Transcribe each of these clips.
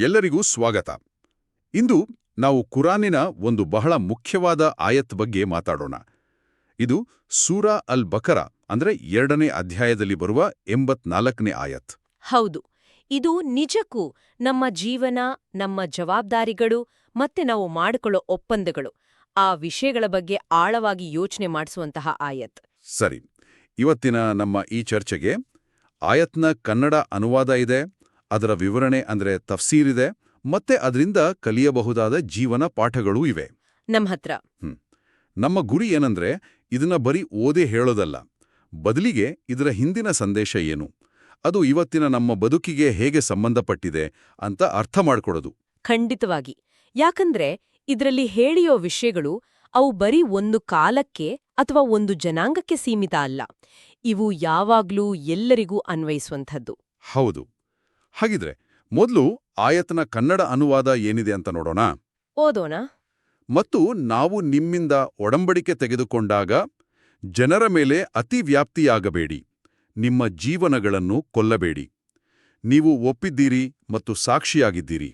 ಎಲ್ಲರಿಗೂ ಸ್ವಾಗತ. ಇಂದು ನಾವು ಕುರಾನಿನ ಒಂದು ಬಹಳ ಮುಖ್ಯವಾದ ಆಯತ್ ಬಗ್ಗೆ ಮಾತಾಡೋಣ. ಇದು ಸೂರಾ ಅಲ್ ಬಕರ ಅಂದ್ರೆ ಎರಡನೇ ಅಧ್ಯಾಯದಲ್ಲಿ ಬರುವ ಎಂಬತ್ನಾಲ್ಕನೇ ಆಯತ್. ಹೌದು. ಇದು ನಿಜಕ್ಕೂ ನಮ್ಮ ಜೀವನ ನಮ್ಮ ಜವಾಬ್ದಾರಿಗಳು ಮತ್ತೆ ನಾವು ಮಾಡಿಕೊಳ್ಳೋ ಒಪ್ಪಂದಗಳು. ಆ ವಿಷಯಗಳ ಬಗ್ಗೆ ಆಳವಾಗಿ ಯೋಚನೆ ಮಾಡಿಸುವಂತಹ ಆಯತ್. ಸರಿ. ಇವತ್ತಿನ ನಮ್ಮ ಈ ಚರ್ಚೆಗೆ ಆಯತ್ನ ಕನ್ನಡ ಅನುವಾದ ಇದೆ. ಅದರ ವಿವರಣೆ ಅಂದ್ರೆ ತಫ್ಸೀರಿದೆ ಮತ್ತೆ ಅದರಿಂದ ಕಲಿಯಬಹುದಾದ ಜೀವನ ಪಾಠಗಳೂ ಇವೆ. ನಮ್ಮ ಹತ್ರ. ನಮ್ಮ ಗುರಿ ಏನಂದ್ರೆ ಇದನ್ನ ಬರೀ ಓದೇ ಹೇಳೋದಲ್ಲ ಬದಲಿಗೆ ಇದರ ಹಿಂದಿನ ಸಂದೇಶ ಏನು ಅದು ಇವತ್ತಿನ ನಮ್ಮ ಬದುಕಿಗೆ ಹೇಗೆ ಸಂಬಂಧಪಟ್ಟಿದೆ ಅಂತ ಅರ್ಥ ಮಾಡ್ಕೊಡೋದು. ಖಂಡಿತವಾಗಿ. ಯಾಕಂದ್ರೆ ಇದರಲ್ಲಿ ಹೇಳಿಯೋ ವಿಷಯಗಳು ಅವು ಬರೀ ಒಂದು ಕಾಲಕ್ಕೆ ಅಥವಾ ಒಂದು ಜನಾಂಗಕ್ಕೆ ಸೀಮಿತ ಅಲ್ಲ. ಇವು ಯಾವಾಗ್ಲೂ ಎಲ್ಲರಿಗೂ ಅನ್ವಯಿಸುವಂಥದ್ದು. ಹೌದು. ಹಾಗಿದ್ರೆ ಮೊದಲು ಆಯತನ ಕನ್ನಡ ಅನುವಾದ ಏನಿದೆ ಅಂತ ನೋಡೋಣ. ಓದೋಣ. ಮತ್ತು ನಾವು ನಿಮ್ಮಿಂದ ಒಡಂಬಡಿಕೆ ತೆಗೆದುಕೊಂಡಾಗ ಜನರ ಮೇಲೆ ಅತಿ ವ್ಯಾಪ್ತಿಯಾಗಬೇಡಿ. ನಿಮ್ಮ ಜೀವನಗಳನ್ನು ಕೊಲ್ಲಬೇಡಿ. ನೀವು ಒಪ್ಪಿದ್ದೀರಿ ಮತ್ತು ಸಾಕ್ಷಿಯಾಗಿದ್ದೀರಿ.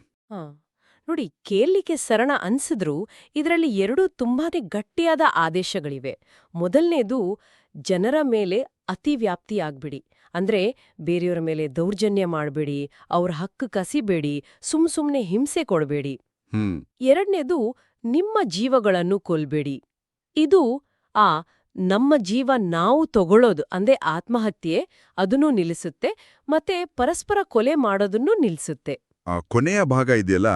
ನೋಡಿ ಕೇಳಲಿಕ್ಕೆ ಸರಣ ಅನ್ಸಿದ್ರೂ ಇದರಲ್ಲಿ ಎರಡು ತುಂಬಾನೇ ಗಟ್ಟಿಯಾದ ಆದೇಶಗಳಿವೆ. ಮೊದಲನೇದು ಜನರ ಮೇಲೆ ಅತಿ ವ್ಯಾಪ್ತಿಯಾಗ್ಬಿಡಿ. ಅಂದ್ರೆ ಬೇರೆಯವರ ಮೇಲೆ ದೌರ್ಜನ್ಯ ಮಾಡಬೇಡಿ ಅವ್ರ ಹಕ್ಕು ಕಸಿಬೇಡಿ ಸುಮ್ ಸುಮ್ನೆ ಹಿಂಸೆ ಕೊಡಬೇಡಿ. ಹ್ಮ್. ಎರಡನೇದು ನಿಮ್ಮ ಜೀವಗಳನ್ನು ಕೊಲ್ಬೇಡಿ. ಇದು ಆ ನಮ್ಮ ಜೀವ ನಾವು ತಗೊಳ್ಳೋದು ಅಂದ್ರೆ ಆತ್ಮಹತ್ಯೆ ಅದನ್ನೂ ನಿಲ್ಲಿಸುತ್ತೆ ಮತ್ತೆ ಪರಸ್ಪರ ಕೊಲೆ ಮಾಡೋದನ್ನೂ ನಿಲ್ಲಿಸುತ್ತೆ ಆ ಕೊನೆಯ ಭಾಗ ಇದೆಯಲ್ಲ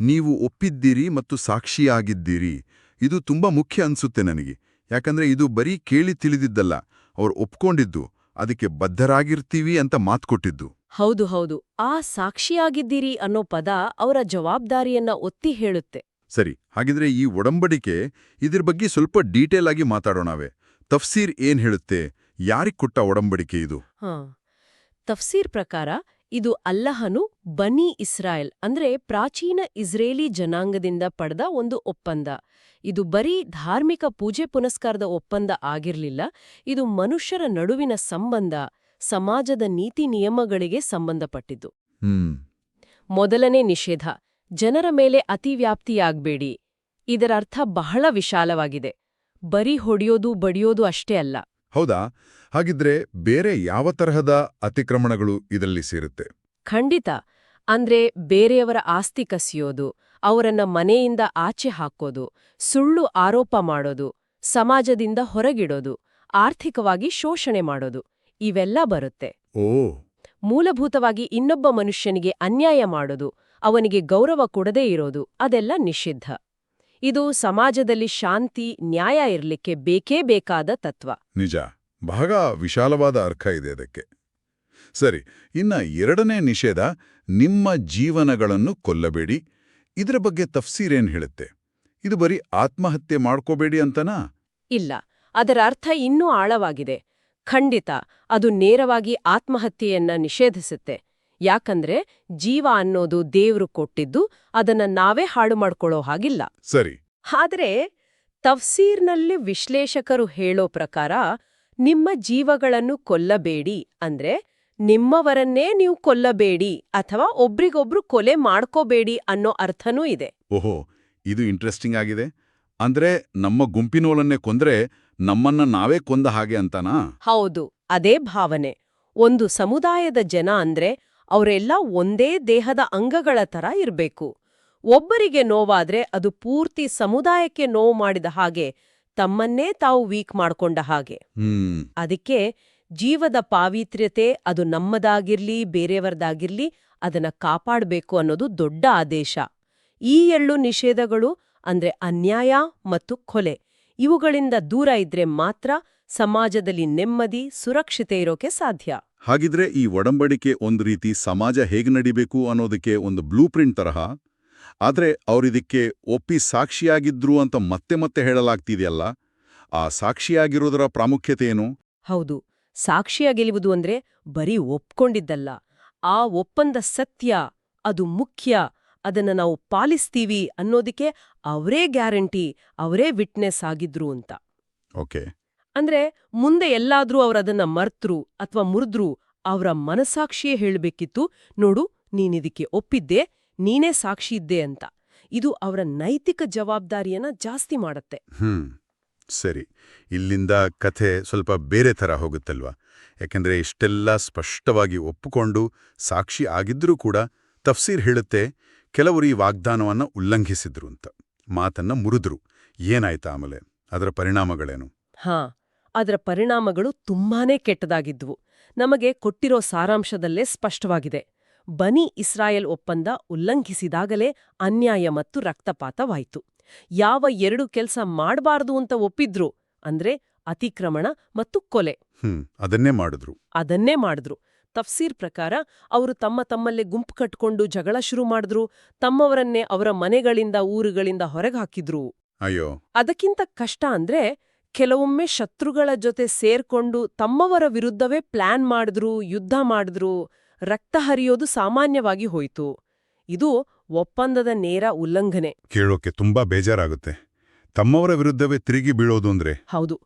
ನೀವು ಒಪ್ಪಿದ್ದೀರಿ ಮತ್ತು ಸಾಕ್ಷಿಯಾಗಿದ್ದೀರಿ. ಇದು ತುಂಬಾ ಮುಖ್ಯ ಅನ್ಸುತ್ತೆ ನನಗೆ. ಯಾಕಂದ್ರೆ ಇದು ಬರೀ ಕೇಳಿ ತಿಳಿದಿದ್ದಲ್ಲ ಅವ್ರು ಒಪ್ಕೊಂಡಿದ್ದು. ಅದಕ್ಕೆ ಬದ್ಧರಾಗಿರ್ತೀವಿ ಅಂತ ಮಾತು ಕೊಟ್ಟಿದ್ದು. ಹೌದು ಹೌದು. ಆ ಸಾಕ್ಷಿಯಾಗಿದ್ದೀರಿ ಅನ್ನೋ ಪದ ಅವರ ಜವಾಬ್ದಾರಿಯನ್ನ ಒತ್ತಿ ಹೇಳುತ್ತೆ. ಸರಿ ಹಾಗಿದ್ರೆ ಈ ಒಡಂಬಡಿಕೆ ಇದ್ರ ಬಗ್ಗೆ ಸ್ವಲ್ಪ ಡೀಟೇಲ್ ಆಗಿ ಮಾತಾಡೋಣವೆ ತಫ್ಸೀರ್ ಏನ್ ಹೇಳುತ್ತೆ? ಯಾರಿಗ್ ಕೊಟ್ಟ ಒಡಂಬಡಿಕೆ ಇದು? ಹಾ. ತಫ್ಸೀರ್ ಪ್ರಕಾರ ಇದು ಅಲ್ಲಹನು ಬನಿ ಇಸ್ರಾಯೇಲ್ ಅಂದ್ರೆ ಪ್ರಾಚೀನ ಇಸ್ರೇಲಿ ಜನಾಂಗದಿಂದ ಪಡೆದ ಒಂದು ಒಪ್ಪಂದ. ಇದು ಬರೀ ಧಾರ್ಮಿಕ ಪೂಜೆ ಪುನಸ್ಕಾರದ ಒಪ್ಪಂದ ಆಗಿರಲಿಲ್ಲ ಇದು ಮನುಷ್ಯರ ನಡುವಿನ ಸಂಬಂಧ ಸಮಾಜದ ನೀತಿ ನಿಯಮಗಳಿಗೆ ಸಂಬಂಧಪಟ್ಟಿದ್ದು. ಮೊದಲನೇ ನಿಷೇಧ ಜನರ ಮೇಲೆ ಅತಿವ್ಯಾಪ್ತಿಯಾಗಬೇಡಿ. ಇದರರ್ಥ ಬಹಳ ವಿಶಾಲವಾಗಿದೆ. ಬರೀ ಹೊಡೆಯೋದು ಬಡಿಯೋದು ಅಷ್ಟೇ ಅಲ್ಲ. ಹೌದಾ? ಹಾಗಿದ್ರೆ ಬೇರೆ ಯಾವ ತರಹದ ಅತಿಕ್ರಮಣಗಳು ಇದರಲ್ಲಿ ಸೇರುತ್ತೆ? ಖಂಡಿತ. ಅಂದ್ರೆ ಬೇರೆಯವರ ಆಸ್ತಿ ಕಸಿಯೋದು ಅವರನ್ನ ಮನೆಯಿಂದ ಆಚೆ ಹಾಕೋದು ಸುಳ್ಳು ಆರೋಪ ಮಾಡೋದು ಸಮಾಜದಿಂದ ಹೊರಗಿಡೋದು ಆರ್ಥಿಕವಾಗಿ ಶೋಷಣೆ ಮಾಡೋದು ಇವೆಲ್ಲ ಬರುತ್ತೆ. ಓ. ಮೂಲಭೂತವಾಗಿ ಇನ್ನೊಬ್ಬ ಮನುಷ್ಯನಿಗೆ ಅನ್ಯಾಯ ಮಾಡೋದು ಅವನಿಗೆ ಗೌರವ ಕೊಡದೇ ಇರೋದು ಅದೆಲ್ಲ ನಿಷಿದ್ಧ. ಇದು ಸಮಾಜದಲ್ಲಿ ಶಾಂತಿ ನ್ಯಾಯ ಇರಲಿಕ್ಕೆ ಬೇಕೇ ಬೇಕಾದ ತತ್ವ. ನಿಜ. ಬಹಳ ವಿಶಾಲವಾದ ಅರ್ಥ ಇದೆ ಅದಕ್ಕೆ. ಸರಿ ಇನ್ನ ಎರಡನೇ ನಿಷೇಧ ನಿಮ್ಮ ಜೀವನಗಳನ್ನು ಕೊಲ್ಲಬೇಡಿ. ಇದರ ಬಗ್ಗೆ ತಫ್ಸೀರೇನ್ ಹೇಳುತ್ತೆ? ಇದು ಬರೀ ಆತ್ಮಹತ್ಯೆ ಮಾಡ್ಕೋಬೇಡಿ ಅಂತನಾ? ಇಲ್ಲ ಅದರ ಅರ್ಥ ಇನ್ನೂ ಆಳವಾಗಿದೆ. ಖಂಡಿತ ಅದು ನೇರವಾಗಿ ಆತ್ಮಹತ್ಯೆಯನ್ನ ನಿಷೇಧಿಸುತ್ತೆ. ಯಾಕಂದ್ರೆ ಜೀವ ಅನ್ನೋದು ದೇವ್ರು ಕೊಟ್ಟಿದ್ದು ಅದನ್ನ ನಾವೇ ಹಾಳು ಮಾಡ್ಕೊಳ್ಳೋ ಹಾಗಿಲ್ಲ. ಸರಿ. ಆದ್ರೆ ತಫ್ಸೀರ್ನಲ್ಲಿ ವಿಶ್ಲೇಷಕರು ಹೇಳೋ ಪ್ರಕಾರ ನಿಮ್ಮ ಜೀವಗಳನ್ನು ಕೊಲ್ಲಬೇಡಿ ಅಂದ್ರೆ ನಿಮ್ಮವರನ್ನೇ ನೀವು ಕೊಲ್ಲಬೇಡಿ ಅಥವಾ ಒಬ್ರಿಗೊಬ್ರು ಕೊಲೆ ಮಾಡ್ಕೋಬೇಡಿ ಅನ್ನೋ ಅರ್ಥನೂ ಇದೆ. ಓಹೋ ಇದು ಇಂಟ್ರೆಸ್ಟಿಂಗ್ ಆಗಿದೆ. ಅಂದ್ರೆ ನಮ್ಮ ಗುಂಪಿನೋಲನ್ನೇ ಕೊಂದ್ರೆ ನಮ್ಮನ್ನ ನಾವೇ ಕೊಂದ ಹಾಗೆ ಅಂತನಾ? ಹೌದು ಅದೇ ಭಾವನೆ. ಒಂದು ಸಮುದಾಯದ ಜನ ಅಂದ್ರೆ ಅವರೆಲ್ಲ ಒಂದೇ ದೇಹದ ಅಂಗಗಳ ತರ ಇರಬೇಕು. ಒಬ್ಬರಿಗೆ ನೋವಾದ್ರೆ ಅದು ಪೂರ್ತಿ ಸಮುದಾಯಕ್ಕೆ ನೋವು ಮಾಡಿದ ಹಾಗೆ ತಮ್ಮನ್ನೇ ತಾವು ವೀಕ್ ಮಾಡ್ಕೊಂಡ ಹಾಗೆ. ಅದಕ್ಕೆ ಜೀವದ ಪಾವಿತ್ರ್ಯತೆ ಅದು ನಮ್ಮದಾಗಿರ್ಲಿ ಬೇರೆಯವರದಾಗಿರ್ಲಿ ಅದನ್ನ ಕಾಪಾಡಬೇಕು ಅನ್ನೋದು ದೊಡ್ಡ ಆದೇಶ. ಈ ಎಳ್ಳು ನಿಷೇಧಗಳು ಅಂದ್ರೆ ಅನ್ಯಾಯ ಮತ್ತು ಕೊಲೆ. ಇವುಗಳಿಂದ ದೂರ ಇದ್ರೆ ಮಾತ್ರ ಸಮಾಜದಲ್ಲಿ ನೆಮ್ಮದಿ ಸುರಕ್ಷತೆ ಇರೋಕೆ ಸಾಧ್ಯ. ಹಾಗಿದ್ರೆ ಈ ಒಡಂಬಡಿಕೆ ಒಂದು ರೀತಿ ಸಮಾಜ ಹೇಗೆ ನಡಿಬೇಕು ಅನ್ನೋದಕ್ಕೆ ಒಂದು ಬ್ಲೂ ಪ್ರಿಂಟ್ ತರಹ? ಆದ್ರೆ ಅವರಿದಕ್ಕೆ ಒಪ್ಪಿ ಸಾಕ್ಷಿಯಾಗಿದ್ರು ಅಂತ ಮತ್ತೆ ಮತ್ತೆ ಹೇಳಲಾಗ್ತಿದೆಯಲ್ಲ? ಆ ಸಾಕ್ಷಿಯಾಗಿರೋದರ ಪ್ರಾಮುಖ್ಯತೆ ಏನು? ಹೌದು. ಸಾಕ್ಷಿಯ ಗೆಲುವುದು ಅಂದ್ರೆ ಬರೀ ಒಪ್ಕೊಂಡಿದ್ದಲ್ಲ. ಆ ಒಪ್ಪಂದ ಸತ್ಯ ಅದು ಮುಖ್ಯ ಅದನ್ನ ನಾವು ಪಾಲಿಸ್ತೀವಿ ಅನ್ನೋದಕ್ಕೆ ಅವರೇ ಗ್ಯಾರಂಟಿ ಅವರೇ ವಿಟ್ನೆಸ್ ಆಗಿದ್ರು ಅಂತ. ಓಕೆ. ಅಂದ್ರೆ ಮುಂದೆ ಎಲ್ಲಾದ್ರೂ ಅವರದನ್ನ ಮರ್ತರು ಅಥವಾ ಮುರಿದ್ರು ಅವರ ಮನಸಾಕ್ಷಿಯೇ ಹೇಳಬೇಕಿತ್ತು ನೋಡು ನೀನಿದಕ್ಕೆ ಒಪ್ಪಿದ್ದೆ ನೀನೇ ಸಾಕ್ಷಿ ಇದ್ದೆ ಅಂತ. ಇದು ಅವರ ನೈತಿಕ ಜವಾಬ್ದಾರಿಯನ್ನ ಜಾಸ್ತಿ ಮಾಡತ್ತೆ. ಹ್ಮ್. ಸರಿ, ಇಲ್ಲಿಂದ ಕಥೆ ಸ್ವಲ್ಪ ಬೇರೆ ಥರ ಹೋಗುತ್ತಲ್ವಾ? ಯಾಕೆಂದರೆ ಇಷ್ಟೆಲ್ಲ ಸ್ಪಷ್ಟವಾಗಿ ಒಪ್ಪಿಕೊಂಡು ಸಾಕ್ಷಿ ಆಗಿದ್ರೂ ಕೂಡ ತಫ್ಸೀರ್ ಹೇಳುತ್ತೆ, ಕೆಲವರು ಈ ವಾಗ್ದಾನವನ್ನ ಉಲ್ಲಂಘಿಸಿದ್ರು ಅಂತ. ಮಾತನ್ನ ಮುರಿದ್ರು. ಏನಾಯ್ತಾ ಆಮೇಲೆ? ಅದರ ಪರಿಣಾಮಗಳೇನು? ಹಾ, ಅದರ ಪರಿಣಾಮಗಳು ತುಂಬಾನೇ ಕೆಟ್ಟದಾಗಿದ್ವು. ನಮಗೆ ಕೊಟ್ಟಿರೋ ಸಾರಾಂಶದಲ್ಲೇ ಸ್ಪಷ್ಟವಾಗಿದೆ. ಬನಿ ಇಸ್ರಾಯೇಲ್ ಒಪ್ಪಂದ ಉಲ್ಲಂಘಿಸಿದಾಗಲೇ ಅನ್ಯಾಯ ಮತ್ತು ರಕ್ತಪಾತವಾಯಿತು. ಯಾವ ಎರಡು ಕೆಲಸ ಮಾಡಬಾರದು ಅಂತ ಒಪ್ಪಿದ್ರು ಅಂದ್ರೆ ಅತಿಕ್ರಮಣ ಮತ್ತು ಕೊಲೆ. ಅದನ್ನೇ ಮಾಡಿದ್ರು. ಅದನ್ನೇ ಮಾಡಿದ್ರು. ತಫ್ಸೀರ್ ಪ್ರಕಾರ ಅವರು ತಮ್ಮ ತಮ್ಮಲ್ಲೇ ಗುಂಪು ಕಟ್ಕೊಂಡು ಜಗಳ ಶುರು ಮಾಡಿದ್ರು ತಮ್ಮವರನ್ನೇ ಅವರ ಮನೆಗಳಿಂದ ಊರುಗಳಿಂದ ಹೊರಗೆ ಹಾಕಿದ್ರು. ಅಯ್ಯೋ. ಅದಕ್ಕಿಂತ ಕಷ್ಟ ಅಂದ್ರೆ ಕೆಲವೊಮ್ಮೆ ಶತ್ರುಗಳ ಜೊತೆ ಸೇರ್ಕೊಂಡು ತಮ್ಮವರ ವಿರುದ್ಧವೇ ಪ್ಲಾನ್ ಮಾಡಿದ್ರು ಯುದ್ಧ ಮಾಡಿದ್ರು ರಕ್ತ ಹರಿಯೋದು ಸಾಮಾನ್ಯವಾಗಿ ಹೋಯಿತು. ಇದು ಒಪ್ಪಂದದ ನೇರ ಉಲ್ಲಂಘನೆ. ಕೇಳೋಕೆ ತುಂಬಾ ಬೇಜಾರಾಗುತ್ತೆ. ತಮ್ಮವರ ವಿರುದ್ಧವೇ ತಿರುಗಿ ಬೀಳೋದು ಅಂದ್ರೆ? ಹೌದು.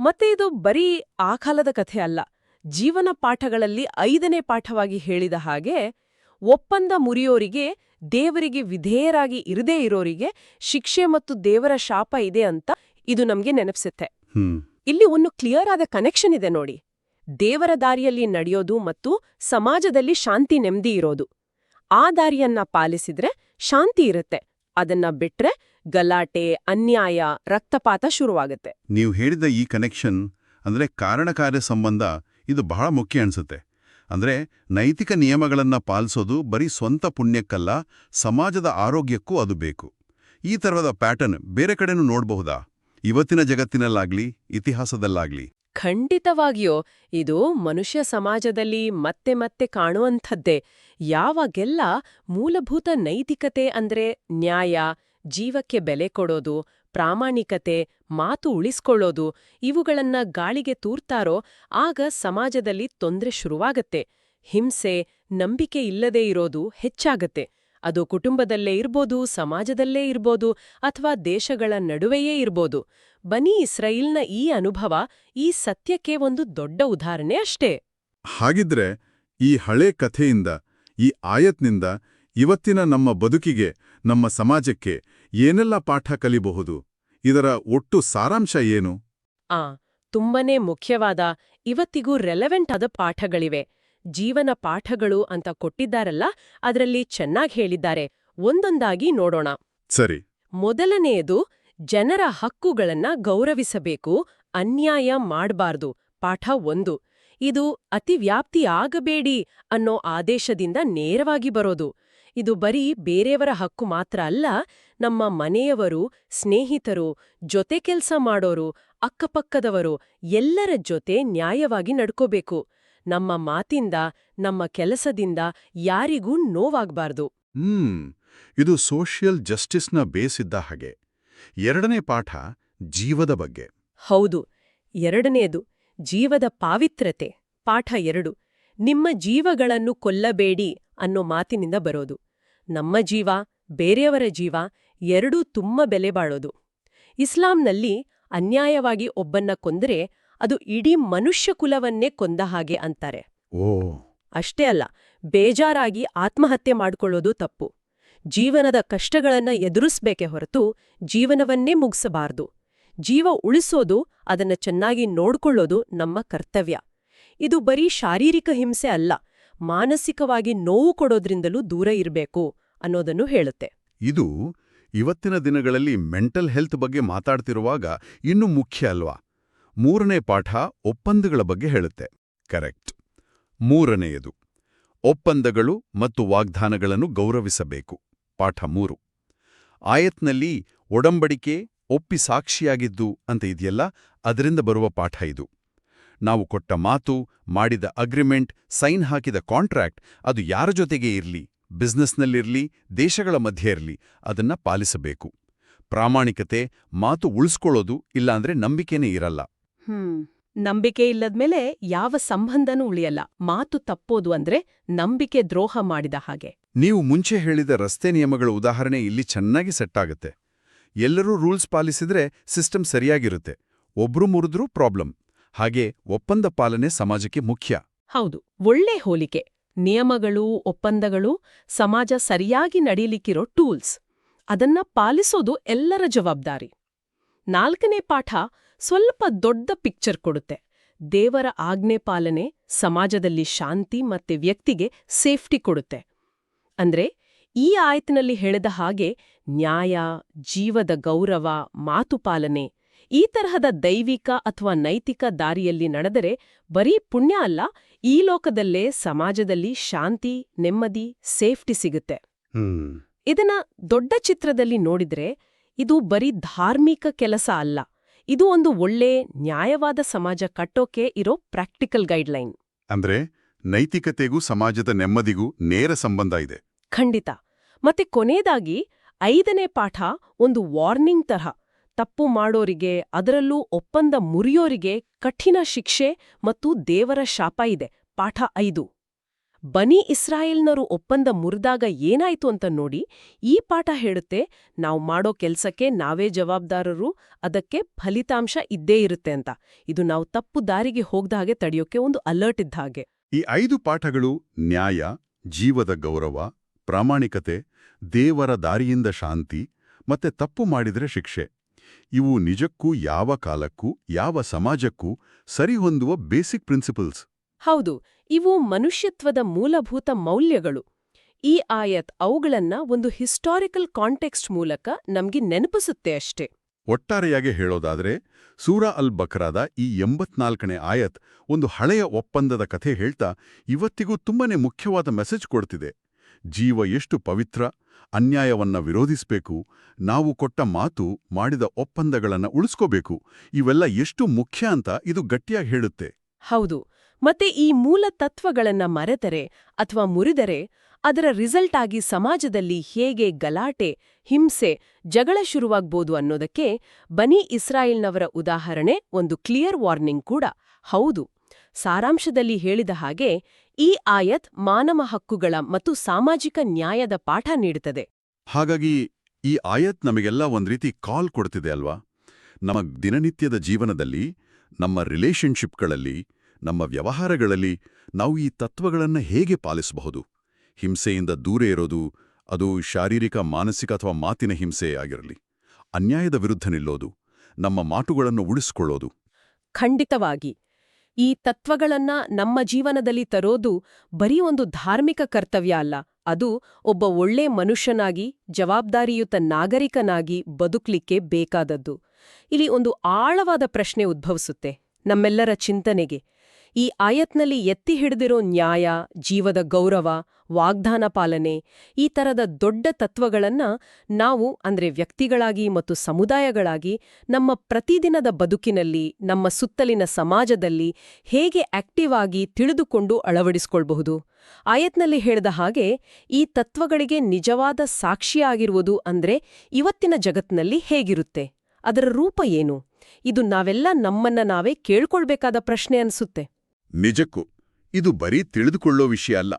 ಮತ್ತೆ ಇದು ಬರೀ ಆ ಕಾಲದ ಕಥೆ ಅಲ್ಲ. ಜೀವನ ಪಾಠಗಳಲ್ಲಿ ಐದನೇ ಪಾಠವಾಗಿ ಹೇಳಿದ ಹಾಗೆ ಒಪ್ಪಂದ ಮುರಿಯೋರಿಗೆ ದೇವರಿಗೆ ವಿಧೇಯರಾಗಿ ಇರದೇ ಇರೋರಿಗೆ ಶಿಕ್ಷೆ ಮತ್ತು ದೇವರ ಶಾಪ ಇದೆ ಅಂತ ಇದು ನಮ್ಗೆ ನೆನಪಿಸುತ್ತೆ. ಇಲ್ಲಿ ಒಂದು ಕ್ಲಿಯರ್ ಆದ ಕನೆಕ್ಷನ್ ಇದೆ ನೋಡಿ. ದೇವರ ದಾರಿಯಲ್ಲಿ ನಡೆಯೋದು ಮತ್ತು ಸಮಾಜದಲ್ಲಿ ಶಾಂತಿ ನೆಮ್ಮದಿ ಇರೋದು. ಆ ದಾರಿಯನ್ನ ಪಾಲಿಸಿದ್ರೆ ಶಾಂತಿ ಇರುತ್ತೆ. ಅದನ್ನ ಬಿಟ್ರೆ ಗಲಾಟೆ, ಅನ್ಯಾಯ, ರಕ್ತಪಾತ ಶುರುವಾಗುತ್ತೆ. ನೀವು ಹೇಳಿದ ಈ ಕನೆಕ್ಷನ್ ಅಂದ್ರೆ ಕಾರಣಕಾರ್ಯ ಸಂಬಂಧ ಇದು ಬಹಳ ಮುಖ್ಯ ಅನ್ಸುತ್ತೆ. ಅಂದ್ರೆ ನೈತಿಕ ನಿಯಮಗಳನ್ನ ಪಾಲಿಸೋದು ಬರೀ ಸ್ವಂತ ಪುಣ್ಯಕ್ಕಲ್ಲ, ಸಮಾಜದ ಆರೋಗ್ಯಕ್ಕೂ ಅದು ಬೇಕು. ಈ ತರಹದ ಪ್ಯಾಟರ್ನ್ ಬೇರೆ ಕಡೆನೂ ನೋಡಬಹುದಾ? ಇವತ್ತಿನ ಜಗತ್ತಿನಲ್ಲಾಗ್ಲಿ, ಇತಿಹಾಸದಲ್ಲಾಗ್ಲಿ. ಖಂಡಿತವಾಗಿಯೋ, ಇದು ಮನುಷ್ಯ ಸಮಾಜದಲ್ಲಿ ಮತ್ತೆ ಮತ್ತೆ ಕಾಣುವಂಥದ್ದೇ. ಯಾವಾಗೆಲ್ಲ ಮೂಲಭೂತ ನೈತಿಕತೆ ಅಂದ್ರೆ ನ್ಯಾಯ, ಜೀವಕ್ಕೆ ಬೆಲೆ ಕೊಡೋದು, ಪ್ರಾಮಾಣಿಕತೆ, ಮಾತು ಉಳಿಸ್ಕೊಳ್ಳೋದು, ಇವುಗಳನ್ನ ಗಾಳಿಗೆ ತೂರ್ತಾರೋ, ಆಗ ಸಮಾಜದಲ್ಲಿ ತೊಂದ್ರೆ ಶುರುವಾಗತ್ತೆ. ಹಿಂಸೆ, ನಂಬಿಕೆ ಇಲ್ಲದೇ ಇರೋದು ಹೆಚ್ಚಾಗತ್ತೆ. ಅದು ಕುಟುಂಬದಲ್ಲೇ ಇರ್ಬೋದು ಸಮಾಜದಲ್ಲೇ ಇರ್ಬೋದು ಅಥವಾ ದೇಶಗಳ ನಡುವೆಯೇ ಇರ್ಬೋದು. ಬನಿ ಇಸ್ರೈಲ್ನ ಈ ಅನುಭವ ಈ ಸತ್ಯಕ್ಕೆ ಒಂದು ದೊಡ್ಡ ಉದಾಹರಣೆ ಅಷ್ಟೇ. ಹಾಗಿದ್ರೆ ಈ ಹಳೆ ಕಥೆಯಿಂದ ಈ ಆಯತ್ನಿಂದ ಇವತ್ತಿನ ನಮ್ಮ ಬದುಕಿಗೆ ನಮ್ಮ ಸಮಾಜಕ್ಕೆ ಏನೆಲ್ಲ ಪಾಠ ಕಲಿಬಹುದು? ಇದರ ಒಟ್ಟು ಸಾರಾಂಶ ಏನು? ಆ ತುಂಬನೇ ಮುಖ್ಯವಾದ ಇವತ್ತಿಗೂ ರೆಲೆವೆಂಟ್ ಆದ ಪಾಠಗಳಿವೆ. ಜೀವನ ಪಾಠಗಳು ಅಂತ ಕೊಟ್ಟಿದ್ದಾರಲ್ಲ ಅದರಲ್ಲಿ ಚೆನ್ನಾಗ್ ಹೇಳಿದ್ದಾರೆ. ಒಂದೊಂದಾಗಿ ನೋಡೋಣ. ಸರಿ. ಮೊದಲನೆಯದು ಜನರ ಹಕ್ಕುಗಳನ್ನ ಗೌರವಿಸಬೇಕು ಅನ್ಯಾಯ ಮಾಡಬಾರ್ದು. ಪಾಠ ಒಂದು. ಇದು ಅತಿವ್ಯಾಪ್ತಿ ಆಗಬೇಡಿ ಅನ್ನೋ ಆದೇಶದಿಂದ ನೇರವಾಗಿ ಬರೋದು. ಇದು ಬರೀ ಬೇರೆಯವರ ಹಕ್ಕು ಮಾತ್ರ ಅಲ್ಲ ನಮ್ಮ ಮನೆಯವರು ಸ್ನೇಹಿತರು ಜೊತೆ ಕೆಲ್ಸ ಮಾಡೋರು ಅಕ್ಕಪಕ್ಕದವರು ಎಲ್ಲರ ಜೊತೆ ನ್ಯಾಯವಾಗಿ ನಡ್ಕೋಬೇಕು. ನಮ್ಮ ಮಾತಿಂದ ನಮ್ಮ ಕೆಲಸದಿಂದ ಯಾರಿಗೂ ನೋವಾಗಬಾರ್ದು. ಹ್ಮ್ ಇದು ಸೋಷಿಯಲ್ ಜಸ್ಟಿಸ್ನ ಬೇಸಿದ್ದ ಹಾಗೆ. ಎರಡನೇ ಪಾಠ ಜೀವದ ಬಗ್ಗೆ. ಹೌದು ಎರಡನೆಯದು ಜೀವದ ಪಾವಿತ್ರತೆ ಪಾಠ ಎರಡು ನಿಮ್ಮ ಜೀವಗಳನ್ನು ಕೊಲ್ಲಬೇಡಿ ಅನ್ನೋ ಮಾತಿನಿಂದ ಬರೋದು. ನಮ್ಮ ಜೀವ ಬೇರೆಯವರ ಜೀವ ಎರಡೂ ತುಂಬ ಬೆಲೆ ಬಾಳೋದು ಇಸ್ಲಾಂನಲ್ಲಿ ಅನ್ಯಾಯವಾಗಿ ಒಬ್ಬನ್ನ ಕೊಂದರೆ ಅದು ಇಡೀ ಮನುಷ್ಯ ಕುಲವನ್ನೇ ಕೊಂದ ಹಾಗೆ ಅಂತಾರೆ. ಓ. ಅಷ್ಟೇ ಅಲ್ಲ ಬೇಜಾರಾಗಿ ಆತ್ಮಹತ್ಯೆ ಮಾಡಿಕೊಳ್ಳೋದು ತಪ್ಪು. ಜೀವನದ ಕಷ್ಟಗಳನ್ನ ಎದುರಿಸ್ಬೇಕೆ ಹೊರತು ಜೀವನವನ್ನೇ ಮುಗಿಸಬಾರದು. ಜೀವ ಉಳಿಸೋದು ಅದನ್ನ ಚೆನ್ನಾಗಿ ನೋಡ್ಕೊಳ್ಳೋದು ನಮ್ಮ ಕರ್ತವ್ಯ. ಇದು ಬರೀ ಶಾರೀರಿಕ ಹಿಂಸೆ ಅಲ್ಲ ಮಾನಸಿಕವಾಗಿ ನೋವು ಕೊಡೋದ್ರಿಂದಲೂ ದೂರ ಇರಬೇಕು ಅನ್ನೋದನ್ನು ಹೇಳುತ್ತೆ. ಇದು ಇವತ್ತಿನ ದಿನಗಳಲ್ಲಿ ಮೆಂಟಲ್ ಹೆಲ್ತ್ ಬಗ್ಗೆ ಮಾತಾಡ್ತಿರುವಾಗ ಇನ್ನೂ ಮುಖ್ಯ ಅಲ್ವಾ? ಮೂರನೇ ಪಾಠ ಒಪ್ಪಂದಗಳ ಬಗ್ಗೆ ಹೇಳುತ್ತೆ. ಕರೆಕ್ಟ್ ಮೂರನೆಯದು, ಒಪ್ಪಂದಗಳು ಮತ್ತು ವಾಗ್ದಾನಗಳನ್ನು ಗೌರವಿಸಬೇಕು. ಪಾಠ ಮೂರು, ಆಯತ್ನಲ್ಲಿ ಒಡಂಬಡಿಕೆ ಒಪ್ಪಿ ಸಾಕ್ಷಿಯಾಗಿದ್ದು ಅಂತ ಇದೆಯಲ್ಲ, ಅದರಿಂದ ಬರುವ ಪಾಠ ಇದು. ನಾವು ಕೊಟ್ಟ ಮಾತು, ಮಾಡಿದ ಅಗ್ರಿಮೆಂಟ್ ಸೈನ್ ಹಾಕಿದ ಕಾಂಟ್ರಾಕ್ಟ್ ಅದು ಯಾರ ಜೊತೆಗೆ ಇರ್ಲಿ? ಬಿಸ್ನೆಸ್ನಲ್ಲಿರಲಿ ದೇಶಗಳ ಮಧ್ಯೆ ಇರ್ಲಿ, ಅದನ್ನ ಪಾಲಿಸಬೇಕು. ಪ್ರಾಮಾಣಿಕತೆ, ಮಾತು ಉಳಿಸ್ಕೊಳ್ಳೋದು ಇಲ್ಲಾಂದ್ರೆ ನಂಬಿಕೆನೇ ಇರಲ್ಲ. ಹ್ಮ್. ನಂಬಿಕೆ ಇಲ್ಲದ್ಮೇಲೆ ಯಾವ ಸಂಬಂಧನೂ ಉಳಿಯಲ್ಲ. ಮಾತು ತಪ್ಪೋದು ಅಂದ್ರೆ ನಂಬಿಕೆ ದ್ರೋಹ ಮಾಡಿದ ಹಾಗೆ. ನೀವು ಮುಂಚೆ ಹೇಳಿದ ರಸ್ತೆ ನಿಯಮಗಳ ಉದಾಹರಣೆ ಇಲ್ಲಿ ಚೆನ್ನಾಗಿ ಸೆಟ್ ಆಗುತ್ತೆ. ಎಲ್ಲರೂ ರೂಲ್ಸ್ ಪಾಲಿಸಿದ್ರೆ ಸಿಸ್ಟಮ್ ಸರಿಯಾಗಿರುತ್ತೆ. ಒಬ್ರು ಮುರಿದ್ರೂ ಪ್ರಾಬ್ಲಮ್. ಹಾಗೆ ಒಪ್ಪಂದ ಪಾಲನೆ ಸಮಾಜಕ್ಕೆ ಮುಖ್ಯ. ಹೌದು ಒಳ್ಳೆ ಹೋಲಿಕೆ. ನಿಯಮಗಳು ಒಪ್ಪಂದಗಳು ಸಮಾಜ ಸರಿಯಾಗಿ ನಡೀಲಿಕ್ಕಿರೋ ಟೂಲ್ಸ್. ಅದನ್ನ ಪಾಲಿಸೋದು ಎಲ್ಲರ ಜವಾಬ್ದಾರಿ. ನಾಲ್ಕನೇ ಪಾಠ ಸ್ವಲ್ಪ ದೊಡ್ಡ ಪಿಕ್ಚರ್ ಕೊಡುತ್ತೆ. ದೇವರ ಆಜ್ಞೆ ಪಾಲನೆ ಸಮಾಜದಲ್ಲಿ ಶಾಂತಿ ಮತ್ತೆ ವ್ಯಕ್ತಿಗೆ ಸೇಫ್ಟಿ ಕೊಡುತ್ತೆ. ಅಂದ್ರೆ ಈ ಆಯತಿನಲ್ಲಿ ಹೇಳಿದ ಹಾಗೆ ನ್ಯಾಯ ಜೀವದ ಗೌರವ ಮಾತು ಪಾಲನೆ ಈ ತರಹದ ದೈವಿಕ ಅಥವಾ ನೈತಿಕ ದಾರಿಯಲ್ಲಿ ನಡೆದರೆ ಬರೀ ಪುಣ್ಯ ಅಲ್ಲ ಈ ಲೋಕದಲ್ಲೇ ಸಮಾಜದಲ್ಲಿ ಶಾಂತಿ ನೆಮ್ಮದಿ ಸೇಫ್ಟಿ ಸಿಗುತ್ತೆ. ಇದನ್ನ ದೊಡ್ಡ ಚಿತ್ರದಲ್ಲಿ ನೋಡಿದ್ರೆ ಇದು ಬರೀ ಧಾರ್ಮಿಕ ಕೆಲಸ ಅಲ್ಲ. ಇದು ಒಂದು ಒಳ್ಳೆ ನ್ಯಾಯವಾದ ಸಮಾಜ ಕಟ್ಟೋಕೆ ಇರೋ ಪ್ರಾಕ್ಟಿಕಲ್ ಗೈಡ್ಲೈನ್. ಅಂದ್ರೆ ನೈತಿಕತೆಗೂ ಸಮಾಜದ ನೆಮ್ಮದಿಗೂ ನೇರ ಸಂಬಂಧ ಇದೆ. ಖಂಡಿತ. ಮತ್ತೆ ಕೊನೆಯದಾಗಿ ಐದನೇ ಪಾಠ ಒಂದು ವಾರ್ನಿಂಗ್ ತರಹ. ತಪ್ಪು ಮಾಡೋರಿಗೆ ಅದರಲ್ಲೂ ಒಪ್ಪಂದ ಮುರಿಯೋರಿಗೆ ಕಠಿಣ ಶಿಕ್ಷೆ ಮತ್ತು ದೇವರ ಶಾಪ ಇದೆ. ಪಾಠ ಐದು. ಬನಿ ಇಸ್ರಾಯೇಲ್ನರು ಒಪ್ಪಂದ ಮುರಿದಾಗ ಏನಾಯ್ತು ಅಂತ ನೋಡಿ ಈ ಪಾಠ ಹೇಳುತ್ತೆ, ನಾವು ಮಾಡೋ ಕೆಲ್ಸಕ್ಕೆ ನಾವೇ ಜವಾಬ್ದಾರರು, ಅದಕ್ಕೆ ಫಲಿತಾಂಶ ಇದ್ದೇ ಇರುತ್ತೆ ಅಂತ. ಇದು ನಾವು ತಪ್ಪು ದಾರಿಗೆ ಹೋಗ್ದ ಹಾಗೆ ತಡೆಯೋಕೆ ಒಂದು ಅಲರ್ಟ್ ಇದ್ದ ಹಾಗೆ. ಈ ಐದು ಪಾಠಗಳು ನ್ಯಾಯ, ಜೀವದ ಗೌರವ, ಪ್ರಾಮಾಣಿಕತೆ, ದೇವರ ದಾರಿಯಿಂದ ಶಾಂತಿ, ಮತ್ತೆ ತಪ್ಪು ಮಾಡಿದರೆ ಶಿಕ್ಷೆ. ಇವು ನಿಜಕ್ಕೂ ಯಾವ ಕಾಲಕ್ಕೂ, ಯಾವ ಸಮಾಜಕ್ಕೂ ಸರಿಹೊಂದುವ ಬೇಸಿಕ್ ಪ್ರಿನ್ಸಿಪಲ್ಸ್ ಹೌದು ಇವು ಮನುಷ್ಯತ್ವದ ಮೂಲಭೂತ ಮೌಲ್ಯಗಳು. ಈ ಆಯತ್ ಅವುಗಳನ್ನ ಒಂದು ಹಿಸ್ಟಾರಿಕಲ್ ಕಾಂಟೆಕ್ಸ್ಟ್ ಮೂಲಕ ನಮ್ಗೆ ನೆನಪಿಸುತ್ತೆ ಅಷ್ಟೇ. ಒಟ್ಟಾರೆಯಾಗಿ ಹೇಳೋದಾದ್ರೆ ಸೂರಾ ಅಲ್ ಬಕ್ರಾದ ಈ ಎಂಬತ್ನಾಲ್ಕನೇ ಆಯತ್ ಒಂದು ಹಳೆಯ ಒಪ್ಪಂದದ ಕಥೆ ಹೇಳ್ತಾ ಇವತ್ತಿಗೂ ತುಂಬಾನೇ ಮುಖ್ಯವಾದ ಮೆಸೇಜ್ ಕೊಡ್ತಿದೆ. ಜೀವ ಎಷ್ಟು ಪವಿತ್ರ ಅನ್ಯಾಯವನ್ನ ವಿರೋಧಿಸಬೇಕು ನಾವು ಕೊಟ್ಟ ಮಾತು ಮಾಡಿದ ಒಪ್ಪಂದಗಳನ್ನ ಉಳಿಸ್ಕೋಬೇಕು ಇವೆಲ್ಲ ಎಷ್ಟು ಮುಖ್ಯ ಅಂತ ಇದು ಗಟ್ಟಿಯಾಗಿ ಹೇಳುತ್ತೆ. ಹೌದು ಮತ್ತೆ ಈ ಮೂಲ ತತ್ವಗಳನ್ನು ಮರೆತರೆ ಅಥವಾ ಮುರಿದರೆ ಅದರ ರಿಸಲ್ಟ್ ಆಗಿ ಸಮಾಜದಲ್ಲಿ ಹೇಗೆ ಗಲಾಟೆ, ಹಿಂಸೆ, ಜಗಳ ಶುರುವಾಗ್ಬೋದು ಅನ್ನೋದಕ್ಕೆ ಬನಿ ಇಸ್ರಾಯೇಲ್ನವರ ಉದಾಹರಣೆ ಒಂದು ಕ್ಲಿಯರ್ ವಾರ್ನಿಂಗ್ ಕೂಡ. ಹೌದು, ಸಾರಾಂಶದಲ್ಲಿ ಹೇಳಿದ ಹಾಗೆ ಈ ಆಯತ್ ಮಾನವ ಹಕ್ಕುಗಳ ಮತ್ತು ಸಾಮಾಜಿಕ ನ್ಯಾಯದ ಪಾಠ ನೀಡುತ್ತದೆ. ಹಾಗಾಗಿ ಈ ಆಯತ್ ನಮಗೆಲ್ಲ ಒಂದ್ ರೀತಿ ಕಾಲ್ ಕೊಡ್ತಿದೆ ಅಲ್ವಾ? ನಮ್ಮ ದಿನನಿತ್ಯದ ಜೀವನದಲ್ಲಿ, ನಮ್ಮ ರಿಲೇಶನ್ಶಿಪ್ಗಳಲ್ಲಿ ನಮ್ಮ ವ್ಯವಹಾರಗಳಲ್ಲಿ ನಾವು ಈ ತತ್ವಗಳನ್ನು ಹೇಗೆ ಪಾಲಿಸಬಹುದು? ಹಿಂಸೆಯಿಂದ ದೂರ ಇರೋದು ಅದು ಶಾರೀರಿಕ, ಮಾನಸಿಕ ಅಥವಾ ಮಾತಿನ ಹಿಂಸೆ ಆಗಿರಲಿ. ಅನ್ಯಾಯದ ವಿರುದ್ಧ ನಿಲ್ಲೋದು, ನಮ್ಮ ಮಾತುಗಳನ್ನು ಉಳಿಸ್ಕೊಳ್ಳೋದು. ಖಂಡಿತವಾಗಿ. ಈ ತತ್ವಗಳನ್ನ ನಮ್ಮ ಜೀವನದಲ್ಲಿ ತರೋದು ಬರೀ ಒಂದು ಧಾರ್ಮಿಕ ಕರ್ತವ್ಯ ಅಲ್ಲ, ಅದು ಒಬ್ಬ ಒಳ್ಳೆ ಮನುಷ್ಯನಾಗಿ, ಜವಾಬ್ದಾರಿಯುತ ನಾಗರಿಕನಾಗಿ ಬದುಕಲಿಕ್ಕೆ ಬೇಕಾದದ್ದು. ಇಲ್ಲಿ ಒಂದು ಆಳವಾದ ಪ್ರಶ್ನೆ ಉದ್ಭವಿಸುತ್ತೆ, ನಮ್ಮೆಲ್ಲರ ಚಿಂತನೆಗೆ. ಈ ಆಯತ್ನಲ್ಲಿ ಎತ್ತಿ ಹಿಡಿದಿರೋ ನ್ಯಾಯ, ಜೀವದ ಗೌರವ, ವಾಗ್ದಾನ ಪಾಲನೆ ಈ ತರದ ದೊಡ್ಡ ತತ್ವಗಳನ್ನ ನಾವು ಅಂದ್ರೆ ವ್ಯಕ್ತಿಗಳಾಗಿ ಮತ್ತು ಸಮುದಾಯಗಳಾಗಿ ನಮ್ಮ ಪ್ರತಿದಿನದ ಬದುಕಿನಲ್ಲಿ, ನಮ್ಮ ಸುತ್ತಲಿನ ಸಮಾಜದಲ್ಲಿ ಹೇಗೆ ಆಕ್ಟಿವ್ ಆಗಿ ತಿಳಿದುಕೊಂಡು ಅಳವಡಿಸಿಕೊಳ್ಬಹುದು. ಆಯತ್ನಲ್ಲಿ ಹೇಳಿದ ಹಾಗೆ ಈ ತತ್ವಗಳಿಗೆ ನಿಜವಾದ ಸಾಕ್ಷಿಯಾಗಿರುವುದು ಅಂದ್ರೆ ಇವತ್ತಿನ ಜಗತ್ತಿನಲ್ಲಿ ಹೇಗಿರುತ್ತೆ? ಅದರ ರೂಪ ಏನು? ಇದು ನಾವೆಲ್ಲ ನಮ್ಮನ್ನ ನಾವೇ ಕೇಳ್ಕೊಳ್ಬೇಕಾದ ಪ್ರಶ್ನೆ ಅನ್ಸುತ್ತೆ. ನಿಜಕ್ಕೂ, ಇದು ಬರೀ ತಿಳಿದುಕೊಳ್ಳೋ ವಿಷಯ ಅಲ್ಲ,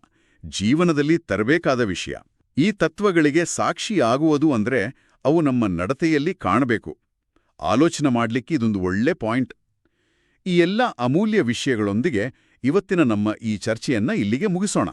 ಜೀವನದಲ್ಲಿ ತರಬೇಕಾದ ವಿಷಯ. ಈ ತತ್ವಗಳಿಗೆ ಸಾಕ್ಷಿಯಾಗುವುದು ಅಂದ್ರೆ ಅವು ನಮ್ಮ ನಡತೆಯಲ್ಲಿ ಕಾಣಬೇಕು. ಆಲೋಚನೆ ಮಾಡಲಿಕ್ಕೆ ಇದೊಂದು ಒಳ್ಳೆ ಪಾಯಿಂಟ್. ಈ ಎಲ್ಲ ಅಮೂಲ್ಯ ವಿಷಯಗಳೊಂದಿಗೆ ಇವತ್ತಿನ ನಮ್ಮ ಈ ಚರ್ಚೆಯನ್ನ ಇಲ್ಲಿಗೆ ಮುಗಿಸೋಣ.